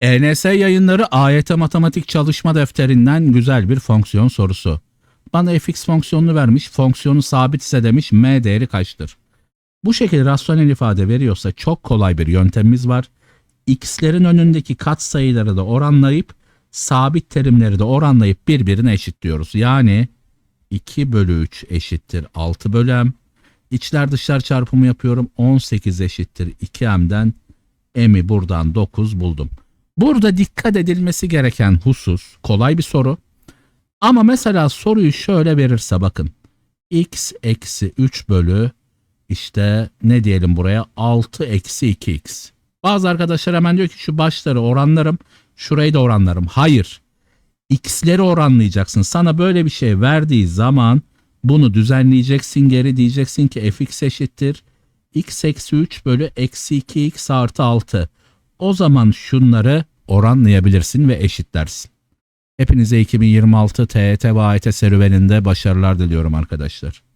ENS yayınları AYT matematik çalışma defterinden güzel bir fonksiyon sorusu. Bana fx fonksiyonunu vermiş, fonksiyonu sabit ise demiş m değeri kaçtır? Bu şekilde rasyonel ifade veriyorsa çok kolay bir yöntemimiz var. x'lerin önündeki katsayıları da oranlayıp sabit terimleri de oranlayıp birbirine eşitliyoruz. Yani 2 bölü 3 eşittir 6 bölü m. İçler dışlar çarpımı yapıyorum. 18 eşittir 2m'den m'i buradan 9 buldum. Burada dikkat edilmesi gereken husus kolay bir soru. Ama mesela soruyu şöyle verirse bakın. x eksi 3 bölü işte ne diyelim buraya 6 eksi 2x. Bazı arkadaşlar hemen diyor ki şu başları oranlarım şurayı da oranlarım. Hayır. X'leri oranlayacaksın. Sana böyle bir şey verdiği zaman bunu düzenleyeceksin geri diyeceksin ki fx eşittir. x eksi 3 bölü eksi 2x artı 6. O zaman şunları oranlayabilirsin ve eşitlersin. Hepinize 2026 TET ve AYT serüveninde başarılar diliyorum arkadaşlar.